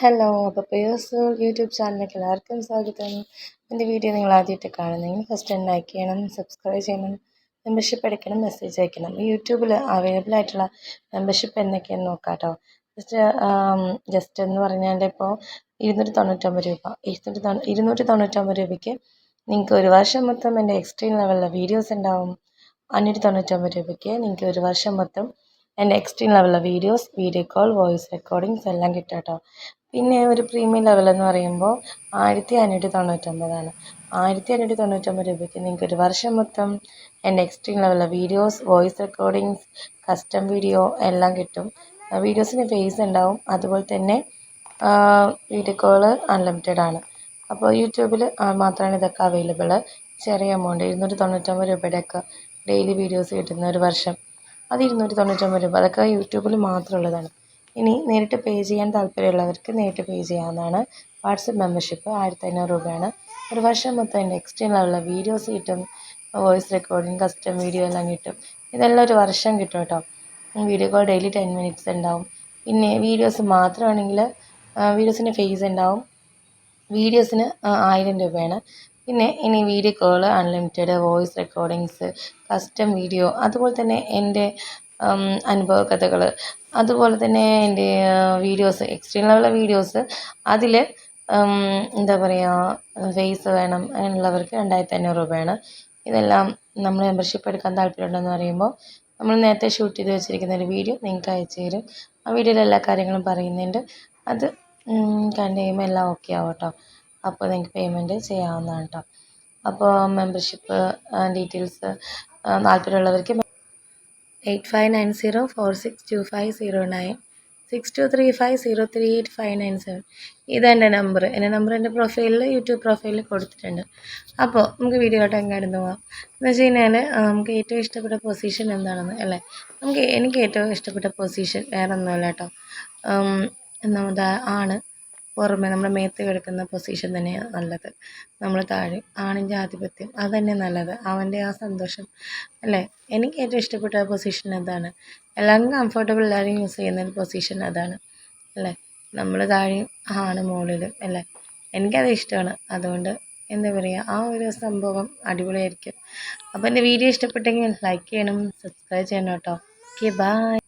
Hello അപ്പോൾ purse YouTube ചാനലിലേക്ക് എല്ലാവർക്കും സ്വാഗതം. എന്റെ വീഡിയോ നിങ്ങൾ ആദ്യമായിട്ട് കാണുന്നെങ്കിൽ ഫസ്റ്റ് ഒന്ന് ലൈക്ക് ചെയ്യണം സബ്സ്ക്രൈബ് ചെയ്യണം മെമ്പർഷിപ്പ് എടുക്കണം മെസ്സേജ് അയക്കണം. യൂട്യൂബിൽ അവൈലബിൾ ആയിട്ടുള്ള മെമ്പർഷിപ്പ് എന്നൊക്കെയാണ് നോക്കാം കേട്ടോ ജസ്റ്റ് ജസ്റ്റ് എന്ന് പറഞ്ഞാൽ ഇപ്പോൾ ഇരുന്നൂറ്റി തൊണ്ണൂറ്റൊമ്പത് രൂപ. ഇരുന്നൂറ്റി തൊണ്ണൂ ഇരുന്നൂറ്റി തൊണ്ണൂറ്റൊമ്പത് രൂപയ്ക്ക് നിങ്ങൾക്ക് ഒരു വർഷം മൊത്തം എന്റെ എക്സ്ട്രീം ലെവലിലെ വീഡിയോസ് ഉണ്ടാവും. അഞ്ഞൂറ്റി തൊണ്ണൂറ്റൊമ്പത് രൂപയ്ക്ക് നിങ്ങൾക്ക് ഒരു വർഷം മൊത്തം എന്റെ extreme ലെവലിലെ videos video call voice recordings എല്ലാം കിട്ടും കേട്ടോ. പിന്നെ ഒരു പ്രീമിയം ലെവൽ എന്ന് പറയുമ്പോൾ ആയിരത്തി അഞ്ഞൂറ്റി തൊണ്ണൂറ്റൊമ്പതാണ് ആയിരത്തി അഞ്ഞൂറ്റി തൊണ്ണൂറ്റൊമ്പത് രൂപയ്ക്ക് നിങ്ങൾക്ക് ഒരു വർഷം മൊത്തം എന്റെ extreme ലെവലിലെ videos voice recordings custom video എല്ലാം കിട്ടും. വീഡിയോസിന് ഫേസ് ഉണ്ടാവും. അതുപോലെ തന്നെ വീഡിയോ കോൾ അൺലിമിറ്റഡ് ആണ്. അപ്പോൾ യൂട്യൂബിൽ മാത്രമാണ് ഇതൊക്കെ അവൈലബിൾ ചെറിയ എമൗണ്ട് ഇരുന്നൂറ്റി തൊണ്ണൂറ്റൊമ്പത് രൂപയുടെയൊക്കെ ഡെയിലി വീഡിയോസ് കിട്ടുന്ന ഒരു വർഷം. അത് ഇരുന്നൂറ്റി തൊണ്ണൂറ്റൊമ്പത് രൂപ. അതൊക്കെ യൂട്യൂബിൽ മാത്രമുള്ളതാണ് ഇനി നേരിട്ട് പേ ചെയ്യാൻ താല്പര്യമുള്ളവർക്ക് നേരിട്ട് പേ ചെയ്യാവുന്നതാണ്. വാട്സപ്പ് മെമ്പർഷിപ്പ് ആയിരത്തി അഞ്ഞൂറ് രൂപയാണ്. ഒരു വർഷം മൊത്തം ലെവലിലെ വീഡിയോസ് കിട്ടും. വോയിസ് റെക്കോർഡിങ് കസ്റ്റം വീഡിയോ എല്ലാം കിട്ടും. ഇതെല്ലാം ഒരു വർഷം കിട്ടും കേട്ടോ video call daily ten minutes ഉണ്ടാവും. പിന്നെ വീഡിയോസ് മാത്രമാണെങ്കിൽ വീഡിയോസിന് ഫേസ് ഉണ്ടാവും. വീഡിയോസിന് ആയിരം രൂപയാണ്. പിന്നെ ഇനി video call unlimited voice recordings custom video അതുപോലെ തന്നെ എന്റെ അനുഭവ കഥകൾ അതുപോലെ തന്നെ എന്റെ വീഡിയോസ് എക്സ്ട്രീം ലെവലിലെ വീഡിയോസ് അതിൽ എന്താ പറയുക ഫേസ് വേണം അങ്ങനെയുള്ളവർക്ക് രണ്ടായിരത്തി അഞ്ഞൂറ് രൂപയാണ്. ഇതെല്ലാം നമ്മൾ മെമ്പർഷിപ്പ് എടുക്കാൻ താല്പര്യമുണ്ടെന്ന് പറയുമ്പോൾ നമ്മൾ നേരത്തെ ഷൂട്ട് ചെയ്ത് വെച്ചിരിക്കുന്ന ഒരു വീഡിയോ നിങ്ങൾക്ക് അയച്ചു തരും. ആ വീഡിയോയിൽ എല്ലാ കാര്യങ്ങളും പറയുന്നുണ്ട്. അത് കണ്ടു കഴിയുമ്പോൾ എല്ലാം ഓക്കെ ആവും കേട്ടോ. അപ്പോൾ നിങ്ങൾക്ക് പേയ്മെന്റ് ചെയ്യാവുന്നതാണ് കേട്ടോ. അപ്പോൾ മെമ്പർഷിപ്പ് ഡീറ്റെയിൽസ് താല്പര്യമുള്ളവർക്ക് eight five nine zero four six two five zero nine six two three five zero three eight five nine seven ഇതെന്റെ നമ്പർ എന്റെ നമ്പർ എന്റെ പ്രൊഫൈലിൽ യൂട്യൂബ് പ്രൊഫൈലിൽ കൊടുത്തിട്ടുണ്ട്. അപ്പോൾ നമുക്ക് വീഡിയോ ആയിട്ട് എങ്ങാടുന്ന് പോകാം എന്ന് വെച്ച് കഴിഞ്ഞാൽ നമുക്ക് ഏറ്റവും ഇഷ്ടപ്പെട്ട പൊസിഷൻ എന്താണെന്ന് അല്ലേ? നമുക്ക് എനിക്ക് ഏറ്റവും ഇഷ്ടപ്പെട്ട പൊസിഷൻ വേറെ ഒന്നുമല്ല കേട്ടോ ഒന്നാമത് ആണ്. പുറമെ നമ്മുടെ മേത്ത് കിടക്കുന്ന പൊസിഷൻ തന്നെയാണ് നല്ലത്. നമ്മൾ താഴെ ആണിന്റെ ആധിപത്യം അത് തന്നെ നല്ലത്. അവന്റെ ആ സന്തോഷം അല്ലേ? എനിക്ക് ഏറ്റവും ഇഷ്ടപ്പെട്ട പൊസിഷൻ അതാണ്. എല്ലാം കംഫർട്ടബിൾ എല്ലാവരും യൂസ് ചെയ്യുന്ന ഒരു പൊസിഷൻ അതാണ് അല്ലേ? നമ്മൾ താഴെയും ആണ് മുകളിലും അല്ലേ? എനിക്കത് ഇഷ്ടമാണ്. അതുകൊണ്ട് എന്താ പറയുക ആ ഒരു സംഭവം അടിപൊളിയായിരിക്കും. അപ്പോൾ എന്റെ വീഡിയോ ഇഷ്ടപ്പെട്ടെങ്കിൽ ലൈക്ക് ചെയ്യണം സബ്സ്ക്രൈബ് ചെയ്യണം കേട്ടോ. Okay bye